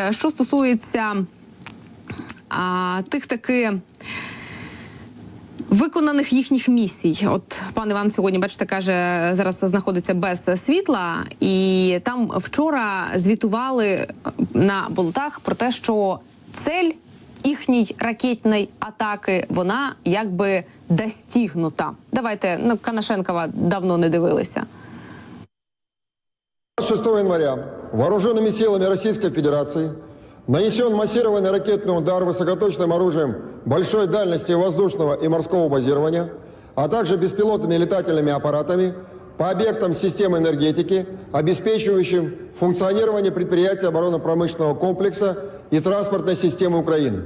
Е, Що стосується а, тих таки. Виконаних їхніх місій, от пан Іван сьогодні, бачите, каже, зараз знаходиться без світла, і там вчора звітували на болотах про те, що цель їхньої ракетної атаки вона якби достигнута. Давайте ну Канашенкова давно не дивилися. 6 января вооруженными силами Российской Федерации нанесен массированный ракетный удар высокоточным оружием большой дальности воздушного и морского базирования, а также беспилотными летательными аппаратами по объектам системы энергетики, обеспечивающим функционирование предприятий оборонно-промышленного комплекса и транспортной системы Украины.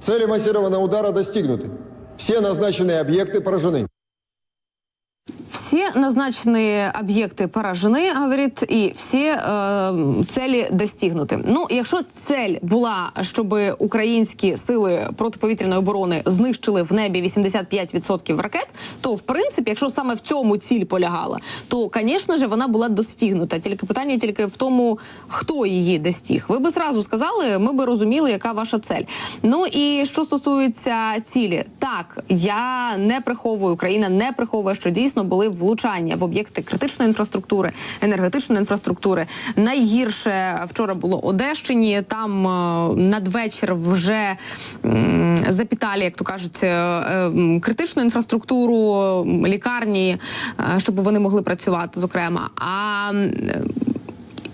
Цели массированного удара достигнуты. Все назначенные объекты поражены. Все назначені об'єкти поражені, говорить, і всі е, цілі достигнуті. Ну, якщо цель була, щоб українські сили протиповітряної оборони знищили в небі 85% ракет, то в принципі, якщо саме в цьому ціль полягала, то, звісно ж, вона була достигнута. Тільки питання тільки в тому, хто її достиг. Ви би зразу сказали, ми би розуміли, яка ваша цель. Ну і що стосується цілі, так я не приховую, Україна не приховує, що дійсно були влучання в об'єкти критичної інфраструктури, енергетичної інфраструктури. Найгірше вчора було Одещині. Там е, надвечір вже запіталі, як то кажуть, е, критичну інфраструктуру, лікарні, е, щоб вони могли працювати, зокрема. А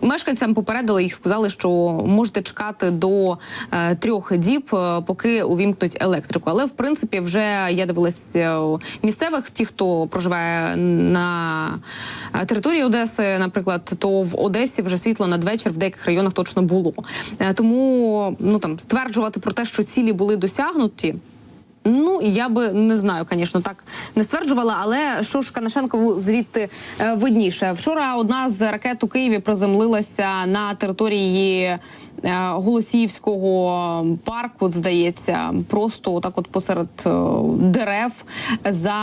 Мешканцям попередили їх, сказали, що можете чекати до е, трьох діб, е, поки увімкнуть електрику. Але в принципі, вже я дивилась е, місцевих, ті, хто проживає на е, території Одеси, наприклад, то в Одесі вже світло надвечір в деяких районах точно було. Е, тому ну там стверджувати про те, що цілі були досягнуті. Ну я би не знаю, звісно, так не стверджувала, але що ж Канашенкову звідти е, видніше. Вчора одна з ракет у Києві приземлилася на території е, Голосіївського парку, здається, просто так, от посеред е, дерев за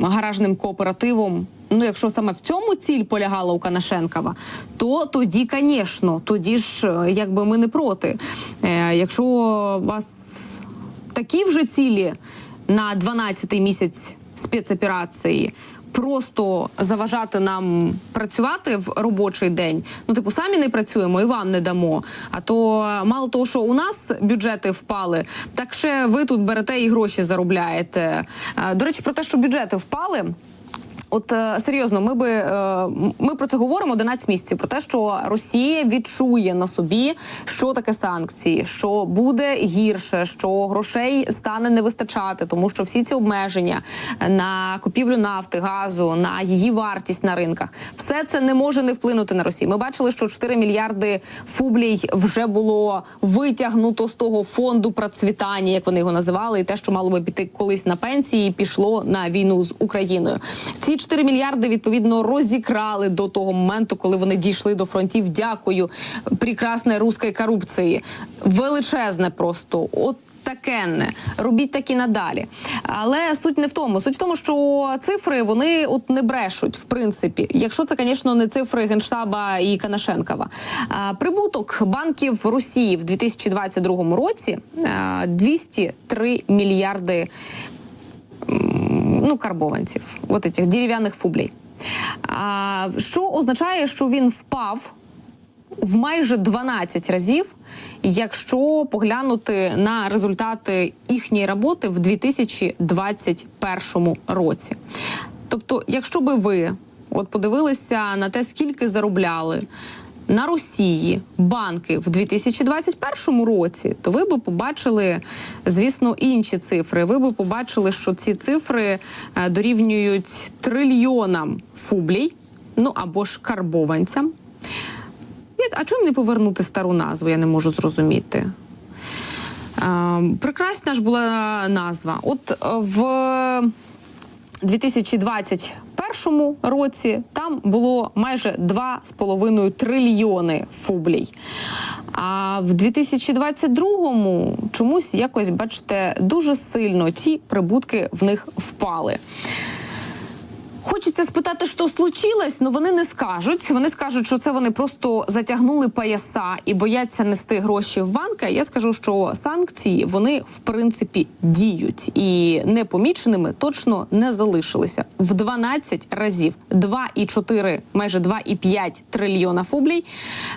гаражним кооперативом. Ну, якщо саме в цьому ціль полягала у Канашенкова, то тоді, звісно, тоді ж якби ми не проти. Якщо вас такі вже цілі на 12-й місяць спецоперації. Просто заважати нам працювати в робочий день. Ну, типу, самі не працюємо і вам не дамо. А то мало того, що у нас бюджети впали, так ще ви тут берете і гроші заробляєте. Е, До речі, про те, що бюджети впали. От е, серйозно, ми би е, ми про це говоримо 11 місяців. Про те, що Росія відчує на собі, що таке санкції, що буде гірше, що грошей стане не вистачати, тому що всі ці обмеження на купівлю нафти, газу, на її вартість на ринках, все це не може не вплинути на Росію. Ми бачили, що 4 мільярди фублій вже було витягнуто з того фонду процвітання, як вони його називали, і те, що мало би піти колись на пенсії, пішло на війну з Україною. Ці 4 мільярди відповідно розікрали до того моменту, коли вони дійшли до фронтів. Дякую прекрасної руської корупції. Величезне просто от. Такенне, робіть так і надалі. Але суть не в тому. Суть в тому, що цифри вони от не брешуть, в принципі. Якщо це, звісно, не цифри Генштаба і Канашенкова. Прибуток банків Росії в 2022 році а, 203 мільярди ну, карбованців, от этих дерев'яних фублей. А, що означає, що він впав в майже 12 разів, якщо поглянути на результати їхньої роботи в 2021 році. Тобто, якщо би ви от подивилися на те, скільки заробляли на Росії банки в 2021 році, то ви би побачили, звісно, інші цифри. Ви би побачили, що ці цифри е, дорівнюють трильйонам фублій, ну або ж карбованцям. А чому не повернути стару назву? Я не можу зрозуміти. Е, прекрасна ж була назва. От е, в 2021 році там було майже 2,5 трильйони фублій. А в 2022-му чомусь якось, бачите, дуже сильно ці прибутки в них впали. Хоч хочеться спитати, що случилось, але вони не скажуть. Вони скажуть, що це вони просто затягнули пояса і бояться нести гроші в банки. Я скажу, що санкції вони в принципі діють і непоміченими точно не залишилися в 12 разів. 2,4, майже 2,5 трильйона фублей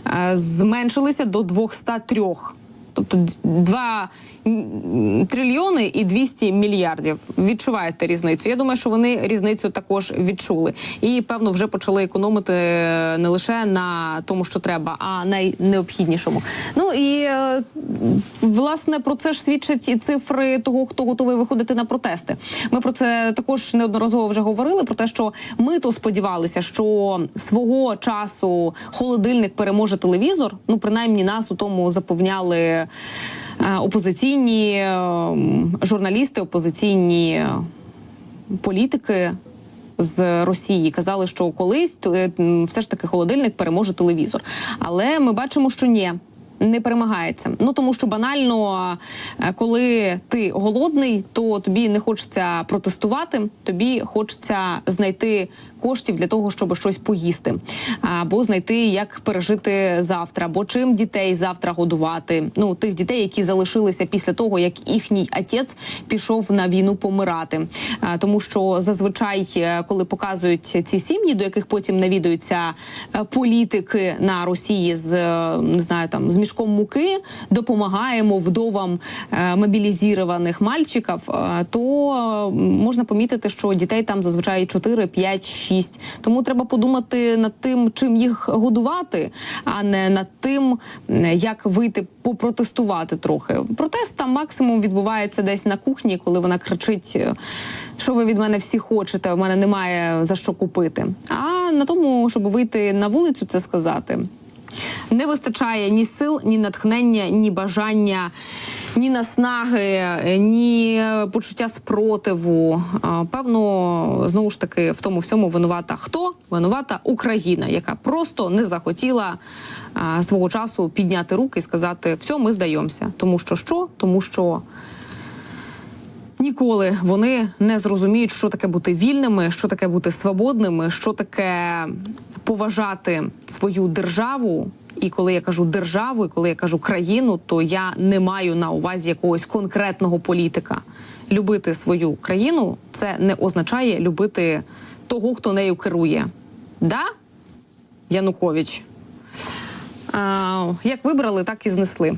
е, зменшилися до 203. Тобто 2 трильйони і 200 мільярдів. Відчуваєте різницю? Я думаю, що вони різницю також відчули. І певно вже почали економити не лише на тому, що треба, а найнеобхіднішому. Ну і е, власне про це ж свідчать і цифри того, хто готовий виходити на протести. Ми про це також неодноразово вже говорили. Про те, що ми то сподівалися, що свого часу холодильник переможе телевізор. Ну принаймні нас у тому запевняли е, опозиційні е, журналісти, опозиційні політики. З Росії казали, що колись е, все ж таки холодильник переможе телевізор. Але ми бачимо, що ні. Не перемагається. Ну тому що банально, е, коли ти голодний, то тобі не хочеться протестувати, тобі хочеться знайти коштів для того, щоб щось поїсти, або знайти, як пережити завтра, або чим дітей завтра годувати. Ну тих дітей, які залишилися після того, як їхній отець пішов на війну помирати. Тому що зазвичай, е, коли показують ці сім'ї, до яких потім навідуються е, політики на Росії з е, не знаю там з мішком муки, допомагаємо вдовам мобілізованих мальчиків, то можна помітити, що дітей там зазвичай 4, 5, 6. Тому треба подумати над тим, чим їх годувати, а не над тим, як вийти попротестувати трохи. Протест там максимум відбувається десь на кухні, коли вона кричить. Що ви від мене всі хочете? У мене немає за що купити. А на тому, щоб вийти на вулицю, це сказати. Не вистачає ні сил, ні натхнення, ні бажання, ні наснаги, ні почуття спротиву. Певно, знову ж таки, в тому всьому винувата хто? Винувата Україна, яка просто не захотіла свого часу підняти руки і сказати: все, ми здаємося. Тому що що? Тому що. Ніколи вони не зрозуміють, що таке бути вільними, що таке бути свободними, що таке поважати свою державу. І коли я кажу державу, і коли я кажу країну, то я не маю на увазі якогось конкретного політика. Любити свою країну це не означає любити того, хто нею керує. Да, Янукович? А, як вибрали, так і знесли.